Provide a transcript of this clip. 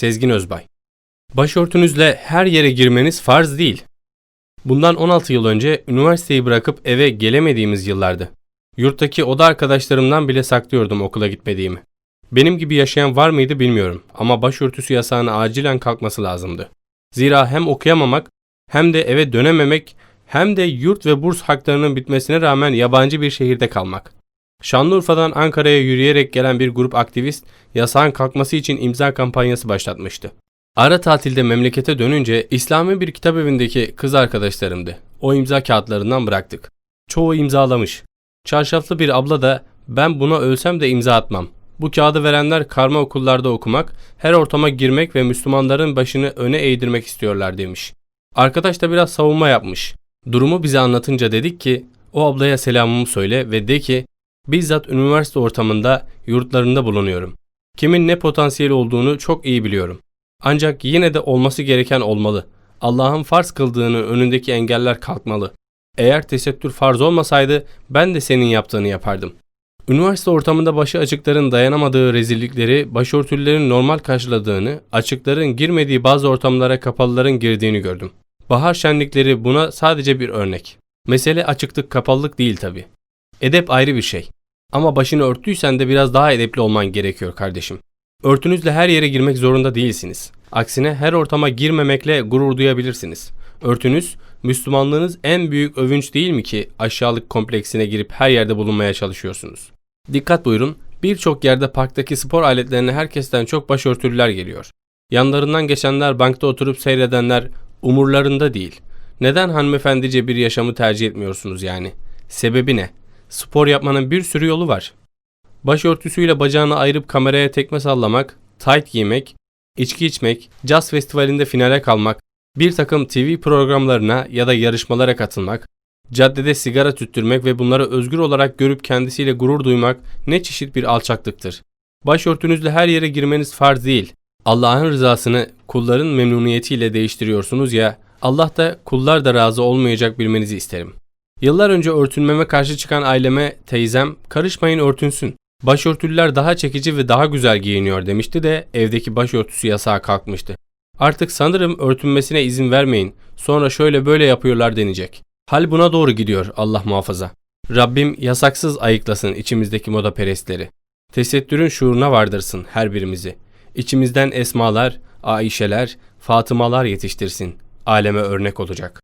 Sezgin Özbay. Başörtünüzle her yere girmeniz farz değil. Bundan 16 yıl önce üniversiteyi bırakıp eve gelemediğimiz yıllardı. Yurttaki oda arkadaşlarımdan bile saklıyordum okula gitmediğimi. Benim gibi yaşayan var mıydı bilmiyorum ama başörtüsü yasağının acilen kalkması lazımdı. Zira hem okuyamamak hem de eve dönememek hem de yurt ve burs haklarının bitmesine rağmen yabancı bir şehirde kalmak. Şanlıurfa'dan Ankara'ya yürüyerek gelen bir grup aktivist yasağın kalkması için imza kampanyası başlatmıştı. Ara tatilde memlekete dönünce İslami bir kitap evindeki kız arkadaşlarımdı. O imza kağıtlarından bıraktık. Çoğu imzalamış. Çarşaflı bir abla da ben buna ölsem de imza atmam. Bu kağıdı verenler karma okullarda okumak, her ortama girmek ve Müslümanların başını öne eğdirmek istiyorlar demiş. Arkadaş da biraz savunma yapmış. Durumu bize anlatınca dedik ki o ablaya selamımı söyle ve de ki bizzat üniversite ortamında yurtlarında bulunuyorum. Kimin ne potansiyeli olduğunu çok iyi biliyorum. Ancak yine de olması gereken olmalı. Allah'ın farz kıldığını önündeki engeller kalkmalı. Eğer tesettür farz olmasaydı ben de senin yaptığını yapardım. Üniversite ortamında başı açıkların dayanamadığı rezillikleri başörtülerin normal karşıladığını, açıkların girmediği bazı ortamlara kapalıların girdiğini gördüm. Bahar şenlikleri buna sadece bir örnek. Mesele açıklık kapalılık değil tabi. Edep ayrı bir şey. Ama başını örttüysen de biraz daha edepli olman gerekiyor kardeşim. Örtünüzle her yere girmek zorunda değilsiniz. Aksine her ortama girmemekle gurur duyabilirsiniz. Örtünüz, Müslümanlığınız en büyük övünç değil mi ki aşağılık kompleksine girip her yerde bulunmaya çalışıyorsunuz? Dikkat buyurun, birçok yerde parktaki spor aletlerine herkesten çok başörtülüler geliyor. Yanlarından geçenler bankta oturup seyredenler umurlarında değil. Neden hanımefendice bir yaşamı tercih etmiyorsunuz yani? Sebebi ne? Spor yapmanın bir sürü yolu var. Başörtüsüyle bacağını ayırıp kameraya tekme sallamak, tight giymek, içki içmek, jazz festivalinde finale kalmak, bir takım TV programlarına ya da yarışmalara katılmak, caddede sigara tüttürmek ve bunları özgür olarak görüp kendisiyle gurur duymak ne çeşit bir alçaklıktır. Başörtünüzle her yere girmeniz farz değil. Allah'ın rızasını kulların memnuniyetiyle değiştiriyorsunuz ya, Allah da kullar da razı olmayacak bilmenizi isterim. Yıllar önce örtünmeme karşı çıkan aileme teyzem karışmayın örtünsün. Başörtülüler daha çekici ve daha güzel giyiniyor demişti de evdeki başörtüsü yasağı kalkmıştı. Artık sanırım örtünmesine izin vermeyin. Sonra şöyle böyle yapıyorlar denecek. Hal buna doğru gidiyor Allah muhafaza. Rabbim yasaksız ayıklasın içimizdeki moda perestleri. Tesettürün şuuruna vardırsın her birimizi. İçimizden esmalar, Aişeler, Fatımalar yetiştirsin. Aleme örnek olacak.